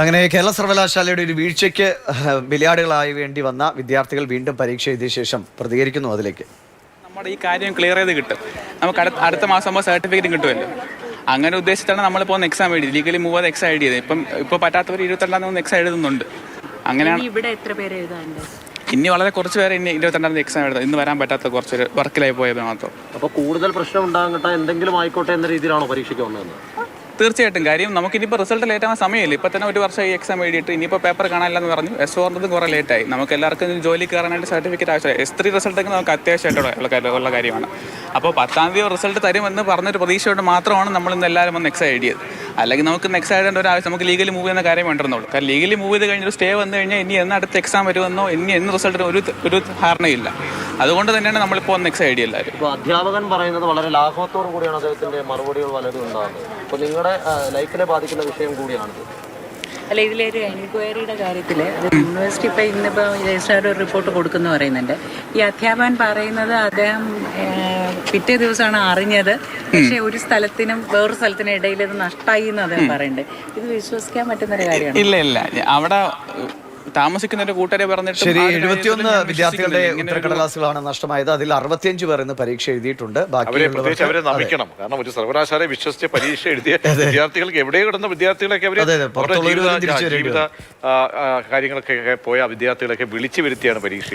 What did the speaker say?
അങ്ങനെ കേരള സർവകലാശാലയുടെ ഒരു വീഴ്ചയ്ക്ക് ബലിയാടുകളായി വേണ്ടി വന്ന വിദ്യാർത്ഥികൾ വീണ്ടും പരീക്ഷ എഴുതിയ ശേഷം പ്രതികരിക്കുന്നു അതിലേക്ക്. നമ്മുടെ ഈ കാര്യം ക്ലിയർ ചെയ്ത് കിട്ടും. നമുക്ക് അടുത്ത അടുത്ത മാസം ആകുമ്പോൾ സർട്ടിഫിക്കറ്റ് കിട്ടുമല്ലോ. അങ്ങനെ ഉദ്ദേശിച്ചിട്ടാണ് നമ്മളിപ്പോൾ ഒന്ന് എക്സാം എഴുതി ലീഗലി മൂവാതെ എക്സാം എഴുതിയത്. ഇപ്പം ഇപ്പോൾ പറ്റാത്തവർ ഇരുപത്തിരണ്ടാം തീയതി എക്സാം എഴുതുന്നുണ്ട്. അങ്ങനെയാണ് ഇനി ഇവിടെ എത്ര പേര് എഴുതാനുണ്ട്? ഇനി വളരെ കുറച്ച് പേര് ഇനി ഇരുപത്തിരണ്ടാം തീയതി എക്സാം എഴുതാം. ഇന്ന് വരാൻ പറ്റാത്ത കുറച്ച് പേര് വർക്കിലായി പോയത് മാത്രം. അപ്പോൾ കൂടുതൽ പ്രശ്നം ഉണ്ടാകട്ടെ എന്തെങ്കിലും ആയിക്കോട്ടെ എന്ന രീതിയിലാണോ പരീക്ഷയ്ക്ക് വന്നതെന്ന് തീർച്ചയായിട്ടും. കാര്യം നമുക്ക് ഇനിയിപ്പോൾ റിസൾട്ട് ലേറ്റ് ആവാൻ സമയമില്ല. ഇപ്പോൾ തന്നെ ഒരു വർഷം ഈ എക്സാം എഴുതിയിട്ട് ഇനിയിപ്പോൾ പേപ്പർ കാണാനില്ലെന്ന് പറഞ്ഞു. എസ് ഓർന്നത് കുറേ ലേറ്റായി നമുക്ക് എല്ലാവർക്കും ജോലി കയറാനായിട്ട് സർട്ടിഫിക്കറ്റ് ആവശ്യമായി എസ് ത്രീ റിസൾട്ടൊക്കെ നമുക്ക് അത്യാവശ്യമായിട്ടുള്ള ഉള്ള കാര്യം- ഉള്ള കാര്യമാണ്. അപ്പോൾ പത്താം തീയതി റിസൾട്ട് തരുമെന്ന് പറഞ്ഞൊരു പ്രതീക്ഷയോട് മാത്രമാണ് നമ്മൾ ഇന്ന് എല്ലാവരും ഒന്ന് എക്സാം എഴുതിയത്. അല്ലെങ്കിൽ നമുക്ക് നെക്സ്റ്റ് എഴുതേണ്ട ഒരു ആവശ്യം നമുക്ക് ലീഗലി മൂവ് ചെയ്യുന്ന കാര്യം വേണ്ടിരുന്നുള്ളൂ കാരണം ലീഗലി മൂവ് ചെയ്ത് കഴിഞ്ഞൊരു സ്റ്റേ വന്നു കഴിഞ്ഞാൽ ഇനി എന്ന് അടുത്ത എക്സാം വരുമെന്നോ ഇനി എന്ന് റിസൾട്ടിന് ഒരു ഒരു ധാരണയില്ല. അതുകൊണ്ട് തന്നെയാണ് നമ്മളിപ്പോൾ ഒന്ന് ഐഡിയ എല്ലാവരും. ഇപ്പൊ അധ്യാപകൻ പറയുന്നത് വളരെ ലാഘവത്തോടു കൂടിയാണ് അദ്ദേഹത്തിന്റെ മറുപടികൾ വളരെ ഉണ്ടാകുന്നത്. നിങ്ങളുടെ ലൈഫിനെ ബാധിക്കുന്ന വിഷയം കൂടിയാണിത് അല്ല ഇതിലൊരു എൻക്വയറിയുടെ കാര്യത്തിൽ യൂണിവേഴ്സിറ്റി ഇപ്പം ഇന്നിപ്പോൾ രജിസ്ട്രാർ ഒരു റിപ്പോർട്ട് കൊടുക്കുന്നു പറയുന്നുണ്ട്. ഈ അധ്യാപകൻ പറയുന്നത് അദ്ദേഹം പിറ്റേ ദിവസമാണ് അറിഞ്ഞത്. പക്ഷെ ഒരു സ്ഥലത്തിനും വേറൊരു സ്ഥലത്തിനും ഇടയിൽ ഇത് നഷ്ടമായി എന്ന് അദ്ദേഹം പറയുന്നുണ്ട്. ഇത് വിശ്വസിക്കാൻ പറ്റുന്ന ഒരു കാര്യമാണ്? ഇല്ല ഇല്ല. അവിടെ ഏഹ്, താമസിക്കുന്ന ഒരു കൂട്ടരെ പറഞ്ഞിട്ട് ശരി എഴുപത്തിയൊന്ന് വിദ്യാർത്ഥികളുടെ ഉത്തരക്കടലാസുകളാണ് നഷ്ടമായത്. അതിൽ അറുപത്തിയഞ്ച് പേർ ഇന്ന് പരീക്ഷ എഴുതിയിട്ടുണ്ട്. അവരെ പ്രത്യേകിച്ച് അവരെ ബാക്കി നമിക്കണം കാരണം ഒരു സർവകലാശാലയെ വിശ്വസിച്ച് പരീക്ഷ എഴുതിയ വിദ്യാർത്ഥികൾക്ക് എവിടെ കിടന്ന വിദ്യാർത്ഥികളൊക്കെ അവർ ജീവിത കാര്യങ്ങളൊക്കെ പോയ വിദ്യാർത്ഥികളൊക്കെ വിളിച്ചു വരുത്തിയാണ് പരീക്ഷ